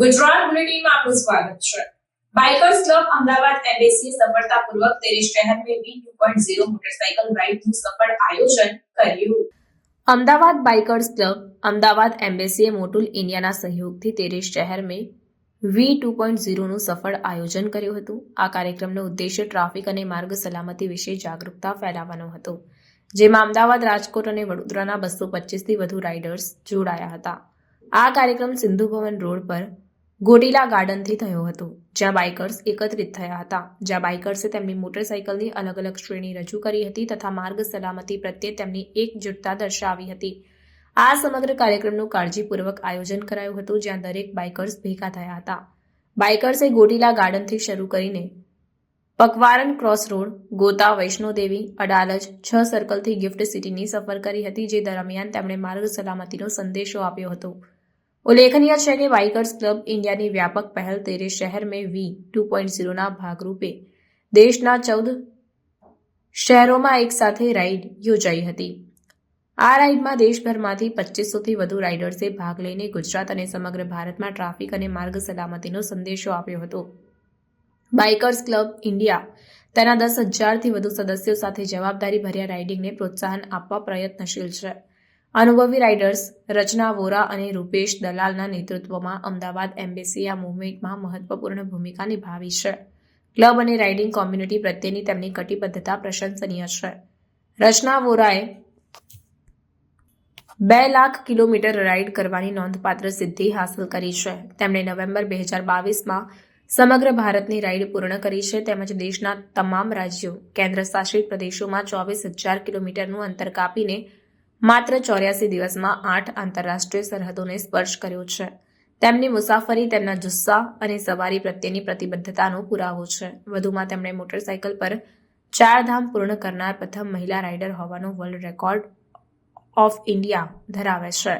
ગુજરાત બુલેટિનમાં આપનું સ્વાગત છે. બાઇકર્સ ક્લબ અમદાવાદ એમબેસીએ સફળતાપૂર્વક તેની શહેર મેં V two point zero motorcycle સફળ આયોજન કર્યું. અમદાવાદ બાઇકર્સ ક્લબ અમદાવાદ એમ્બેસીએ મોટુલ ઇન્ડિયાના સહયોગથી તેરેસ શહેર મે વી ટુ પોઈન્ટ ઝીરોનું સફળ આયોજન કર્યું હતું. આ કાર્યક્રમનો ઉદ્દેશ્ય ટ્રાફિક અને માર્ગ સલામતી વિશે જાગૃતતા ફેલાવવાનો હતો, જેમાં અમદાવાદ, રાજકોટ અને વડોદરાના બસો પચીસથી વધુ રાઇડર્સ જોડાયા હતા. આ કાર્યક્રમ સિંધુ ભવન રોડ પર ગોટીલા ગાર્ડનથી થયો હતો, જ્યાં બાઇકર્સ એકત્રિત થયા હતા. જ્યાં બાઇકર્સે તેમની મોટરસાઇકલની અલગ અલગ શ્રેણી રજૂ કરી હતી તથા માર્ગ સલામતી પ્રત્યે તેમની એકજૂટતા દર્શાવી હતી. આ સમગ્ર કાર્યક્રમનું કાળજીપૂર્વક આયોજન કરાયું હતું, જ્યાં દરેક બાઇકર્સ ભેગા થયા હતા. બાઇકર્સે ગોટીલા ગાર્ડનથી શરૂ કરીને પકવારન ક્રોસ રોડ, ગોતા વૈષ્ણોદેવી અડાલજ, છ સર્કલથી ગિફ્ટ સિટીની સફર કરી હતી, જે દરમિયાન તેમણે માર્ગ સલામતીનો સંદેશો આપ્યો હતો. ઉલ્લેખનીય છે કે બાઇકર્સ ક્લબ ઇન્ડિયાની વ્યાપક પહેલ તેરે શહેર મેં વી ટુ પોઈન્ટ ઝીરોના ભાગરૂપે દેશના ચૌદ શહેરોમાં એકસાથે રાઇડ યોજાઈ હતી. આ રાઇડમાં દેશભરમાંથી પચીસોથી વધુ રાઇડર્સે ભાગ લઈને ગુજરાત અને સમગ્ર ભારતમાં ટ્રાફિક અને માર્ગ સલામતીનો સંદેશો આપ્યો હતો. બાઇકર્સ ક્લબ ઇન્ડિયા તેના દસ હજારથી વધુ સદસ્યો સાથે જવાબદારી ભર્યા રાઇડિંગને પ્રોત્સાહન આપવા પ્રયત્નશીલ છે. અનુભવી રાઇડર્સ રચના, વોરા અને રૂપેશ દલાલના નેતૃત્વમાં અમદાવાદ એમ્બેસી આ મુવમેન્ટમાં મહત્વપૂર્ણ ભૂમિકા નિભાવી છે. ક્લબ અને રાઇડિંગ કોમ્યુનિટી પ્રત્યેની તેમની કટિબદ્ધતા પ્રશંસનીય છે. રચના, વોરાએ બે લાખ કિલોમીટર રાઇડ કરવાની નોંધપાત્ર સિદ્ધિ હાંસલ કરી છે. તેમણે નવેમ્બર બે હજાર બાવીસમાં સમગ્ર ભારતની રાઇડ પૂર્ણ કરી છે તેમજ દેશના તમામ રાજ્યો કેન્દ્ર શાસિત પ્રદેશોમાં ચોવીસ હજાર કિલોમીટરનું અંતર કાપીને માત્ર ચોર્યાસી દિવસમાં આઠ આંતરરાષ્ટ્રીય સરહદોને સ્પર્શ કર્યો છે. તેમની મુસાફરી, તેમના જુસ્સા અને સવારી પ્રત્યેની પ્રતિબદ્ધતાનો પુરાવો છે. વધુમાં તેમણે મોટરસાયકલ પર ચાર ધામ પૂર્ણ કરનાર પ્રથમ મહિલા રાઇડર હોવાનો વર્લ્ડ રેકોર્ડ ઓફ ઇન્ડિયા ધરાવે છે.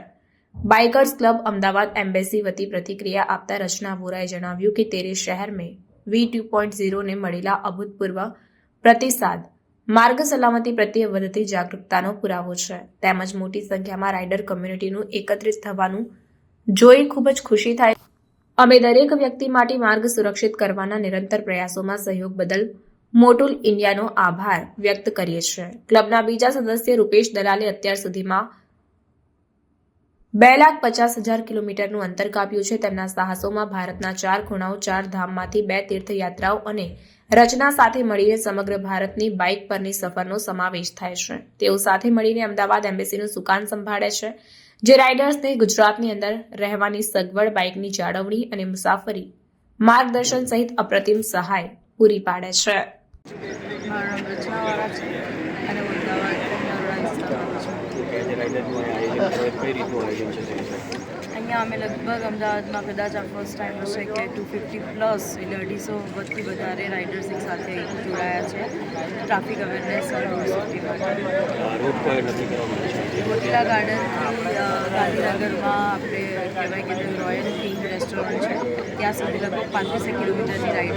બાઇકર્સ ક્લબ અમદાવાદ એમ્બેસી વતી પ્રતિક્રિયા આપતા રચના વોરાએ જણાવ્યું કે તેરે શહેર મેં વી ટુ પોઈન્ટ ઝીરોને મળેલા અભૂતપૂર્વ પ્રતિસાદ માર્ગ સલામતી પ્રત્યે વધતી જાગૃતતાનો પુરાવો છે. તેમજ મોટી સંખ્યામાં રાઇડર કમ્યુનિટીનું એકત્રિત થવાનું જોઈ ખૂબ જ ખુશી થાય. અમે દરેક વ્યક્તિ માટે માર્ગ સુરક્ષિત કરવાના નિરંતર પ્રયાસોમાં સહયોગ બદલ મોટુલ ઇન્ડિયાનો આભાર વ્યક્ત કરીએ છીએ. ક્લબના બીજા સદસ્ય રૂપેશ દલાલે અત્યાર સુધીમાં બે લાખ પચાસ હજાર કિલોમીટરનું અંતર કાપ્યું છે. તેમના સાહસોમાં ભારતના ચાર ખૂણાઓ, ચાર ધામમાંથી બે તીર્થયાત્રાઓ અને રચના સાથે મળીને સમગ્ર ભારતની બાઇક પરની સફરનો સમાવેશ થાય છે. તેઓ સાથે મળીને અમદાવાદ એમ્બેસીનું સુકાન સંભાળે છે, જે રાઇડર્સને ગુજરાતની અંદર રહેવાની સગવડ, બાઇકની જાળવણી અને મુસાફરી માર્ગદર્શન સહિત અપ્રતિમ સહાય પૂરી પાડે છે મારું નામ રચનાવાળા છે અને હું અમદાવાદ નરોડા વિસ્તારમાં છું? અહીંયા અમે લગભગ અમદાવાદમાં કદાચ આ ફર્સ્ટ ટાઈમ હશે કે ટુ ફિફ્ટી પ્લસ એટલે અઢીસો વધી વધારે રાઇડર્સ એક સાથે જોડાયા છે. ટ્રાફિક અવેરનેસ રોટલા ગાર્ડનથી ગાંધીનગરમાં આપણે કહેવાય કે રોયલ કિંગ રેસ્ટોરન્ટ છે. ત્યાં સુધી લગભગ પાંત્રીસેક કિલોમીટરની રાઇડ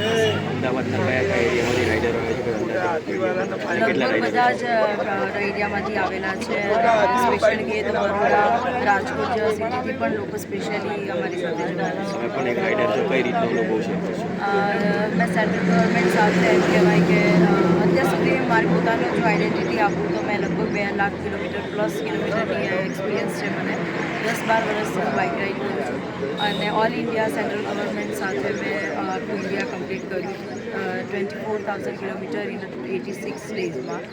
લગભગ બધા જ એરિયામાંથી આવેલા છે. સ્પેશિયલ કે તો બરોડા રાજકોટ સિટીથી પણ લોકો સ્પેશિયલી અમારી સાથે જોડાયેલા પણ એક રાઇડર છો કઈ રીતનો અનુભવ છે? મેં સેન્ટ્રલ ગવર્મેન્ટ સાથે એમ કહેવાય કે અત્યાર સુધી મારી પોતાનું જો આઈડેન્ટિટી આપું તો મેં લગભગ બે લાખ કિલોમીટર પ્લસ કિલોમીટરની એક્સપિરિયન્સ છે મને. દસ બાર વર્ષથી બાઇક રાઇડ કરું છું. અને ઓલ ઇન્ડિયા સેન્ટ્રલ ગવર્મેન્ટ સાથે મેં ટુ ઇન્ડિયા કમ્પ્લીટ કર્યું. Twenty four thousand kilometre in eighty six ડેઝમાં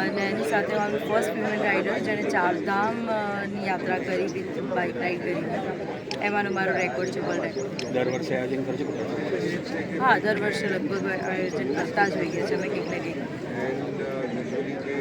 અને એની સાથે મારું ફર્સ્ટ ફિમેલ રાઇડર જેણે ચારધામની યાત્રા કરી વિથ બાઇક રાઇડ કરી. એમાંનો મારો રેકોર્ડ છે વર્લ્ડ રેકોર્ડ દર વર્ષે આયોજન કરજો હા દર વર્ષે લગભગ આયોજન કરતા જ હોઈએ છીએ અમે કંઈક ને કંઈક.